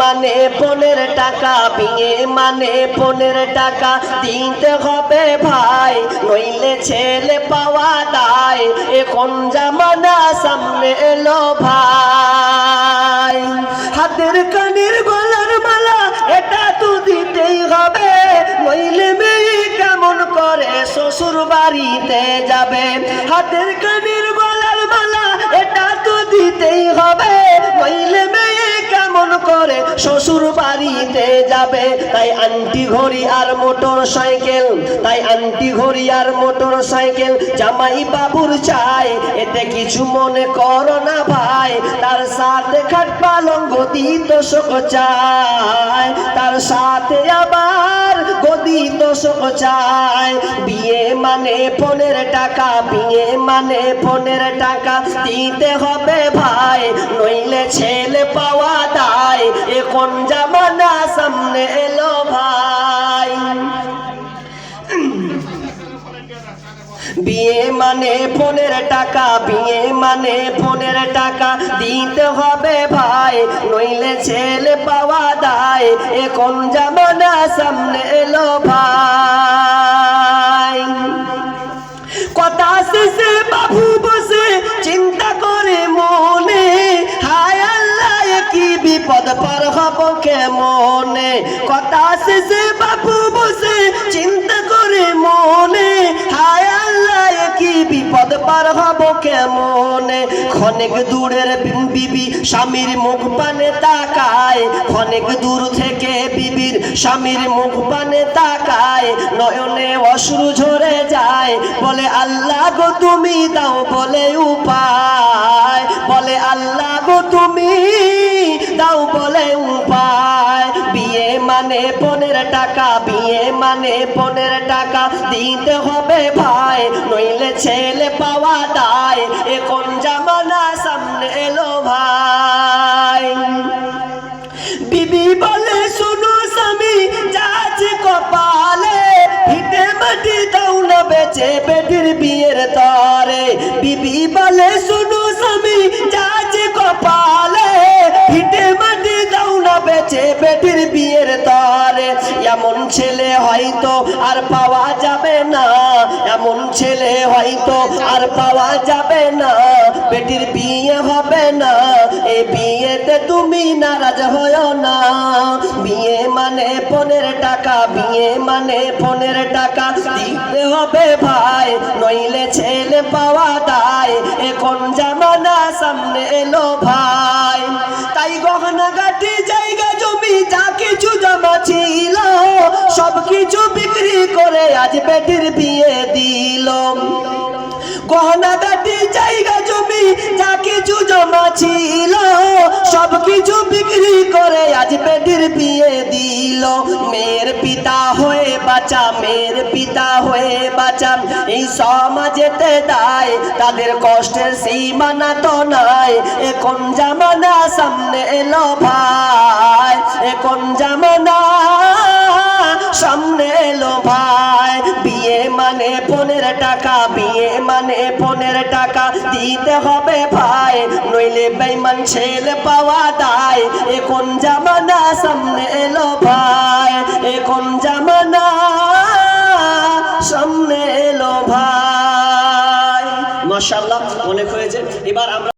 মানে পনেরো টাকা, বিয়ে মানে পনেরো টাকা, দিতে হবে ভাই। নইলে ছেলে পাওয়া দায়। এখন জামানা সামনে এলো ভাই। হাতের কানের গলার মালা, এটা তো দিতেই হবে। নইলে মেয়ে কেমন করে শ্বশুর বাড়িতে যাবে? হাতের কানের গলার মালা, এটা তো দিতেই হবে। করে শ্বশুর বাড়িতে যাবে। তাই আন্টি ঘড়ি আর মোটর সাইকেল, তাই আন্টি ঘড়ি আর মোটর সাইকেল জামাই বাবুর চাই। এতে কিছু মনে করো না ভাই, তার সাথে খাট পালঙ্গ দিত শোক চায় তার সাথে আবার গদি তোষক চায় বিয়ে মানে ফোনের টাকা, বিয়ে মানে ফোনের টাকা দিতে হবে ভাই। নইলে ছেলে পাওয়া দায় এখন জামানা সামনে এলো ভাই। বিয়ে মানে ফোনের টাকা, বিয়ে মানে ফোনের টাকা দিতে হবে ভাই, নইলে ছেলে পাওয়া দায়। এখন জামানা সামনে এলো ভাই। কেমনে কথা শেষে বাবু বসে, চিন্তা করে মনে। বিপদ পার হব কেমনে? ক্ষণিক দূরের বিবি স্বামীর মুখ পানে তাকায়। ক্ষণিক দূর থেকে বিবির স্বামীর মুখ পানে তাকায়। নয়নে অশ্রু ঝরে যায়। বলে, আল্লাহ গো, তুমি দাও বলে উপায়। বলে, আল্লাহ গো, তুমি মানে পনেরো টাকা দিতে হবে ভাই, নইলে ছেলে পাওয়া দায়। এখন জামানা সামনে এলো ভাই। বিবি বলে, শুনো স্বামী যাচ্ছে কপালে ভিটে মাটি দাও না বেচে বেটির বিয়ের তরে। বিবি বলে, শুনো স্বামী যাচ্ছে কপালে ভিটে মাটি দাও না বেচে বেটির বিয়ের তরে। এমন ছেলে হয়তো আর পাওয়া যাবে না। এমন ছেলে হয়তো আর পাওয়া যাবে না। বেটির বিয়ে হবে না। এই বিয়েতে তুমি নারাজ হয়েও না। বিয়ে মানে ফোনের টাকা, বিয়ে মানে ফোনের টাকা দিতে হবে ভাই, নইলে ছেলে পাওয়া দায়। এখন জামানা সামনে এলো ভাই। তাই গহনা গাটি জায়গা, জমি, যা কিছু জমা ছিল কিছু বিক্রি করে আজ বেটির বিয়ে দিল। গহনা গাটি জায়গা জমি, যা কিছু জমা ছিল, সব কিছু বিক্রি করে আজ বেটির বিয়ে দিল। মেয়ের পিতা হয়ে বাঁচা, মেয়ের পিতা হয়ে বাঁচা, এই সমাজেতে দায়, তাদের কষ্টের সীমানা তো নাই। এখন জামানা সামনে এলো ভাই, এখন জামানা সামনে এলো ভাই। বিয়ে মানে পনেরো টাকা, বিয়ে মানে পনেরো টাকা। দিতে হবে ভাই, নইলে বেমান ছেলে পাওয়া দায়। এখন জামানা সামনে এলো ভাই, এখন জামানা সামনে এলো ভাই। মাশাআল্লাহ অনেক হয়েছে, এবার আমরা